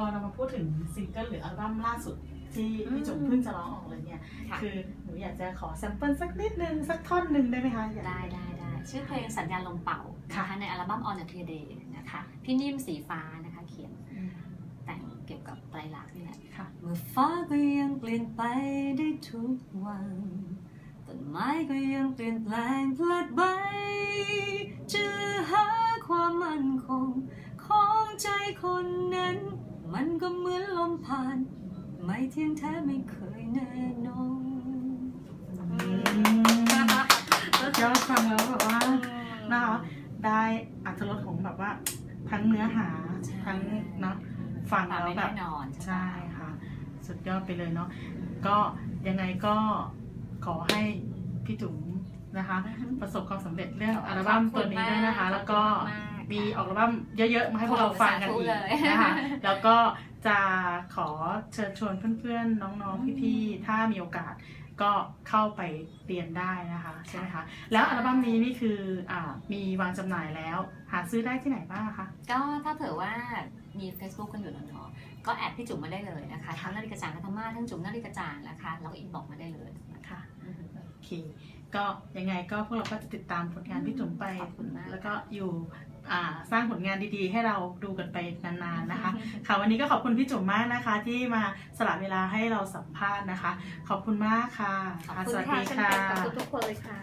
อเรามาพูดถึงซิงเกิลหรืออัลบั้มล่าสุดที่อืมพี่จุ๋มเพิ่งจะร้องออกเลยเนี่ย ค่ะคือหนูอยากจะขอแซมเปิลสักนิดนึง สักท่อนหนึ่งได้ไหมคะอยาก ได้ได้ได้ชื่อเพลงสัญญาณลมเป่าค่ะ นะคะในอัลบั้ม On a Clear Day นะคะพี่นิ่มสีฟ้านะคะเขียนอืมแต่งเกี่ยวกับไตรลักษณ์นี่แหละ ค่ะ เมื่อฟ้าก็ยังเปลี่ยนไปได้ทุกวัน ต้นไม้ก็ยังเปลี่ยนแปลงพลัดใบจะหาความมั่นคง ของใจคนนั้นมัน ก็เหมือนลมผ่าน ไม่เที่ยงแท้ไม่เคยแน่นอนแล้วยอดฟังแล้วแบบว่านะคะได้อัตรสของแบบว่า ทั้งเนื้อหาทั้งเนาะฟังแล้วแบบนอนใช่ค่ะ สุดยอดไปเลยเนาะก็ยังไงก็ขอให้พี่จุ๋มนะคะ ประสบความสำเร็จเรื่องอัลบั้มตัวนี้ด้วยนะคะ แล้วก็มีออกอัลบั้มเยอะๆ มาให้พวกเราฟังกันอีกนะคะ แล้วก็ จะขอเชิญชวนเพื่อนๆ น้องๆ พี่ๆ ถ้ามีโอกาสก็เข้าไปเรียนได้นะคะใช่ไหมคะแล้วอัลบั้มนี้นี่คืออ่ามีวางจำหน่ายแล้ว หาซื้อได้ที่ไหนบ้างคะก็ถ้าเผื่อว่ามี Facebook กันอยู่แล้วเนาะก็แอดพี่จุ๋มมาได้เลยนะคะทั้งนาฬิกาจารย์กัธมาทั้งจุ๋มนาฬิกาจารย์นะคะแล้วก็อินบอกมาได้เลยนะคะค่ะโอเคก็ยังไงก็พวกเราก็จะติดตามผลงานพี่จุ๋มไปขอบคุณมากแล้วก็อยู่อ่าสร้างผลงานดีๆ ให้เราดูกันไปนานๆนะ คะค่ะวันนี้ก็ขอบคุณพี่จุ๋มมากนะคะ ที่มาสละเวลาให้เราสัมภาษณ์นะคะ ขอบคุณมากค่ะ ขอบคุณสวัสค่ะดีเช่นค่ะกันขอบคุณทุกคนเลยค่ะ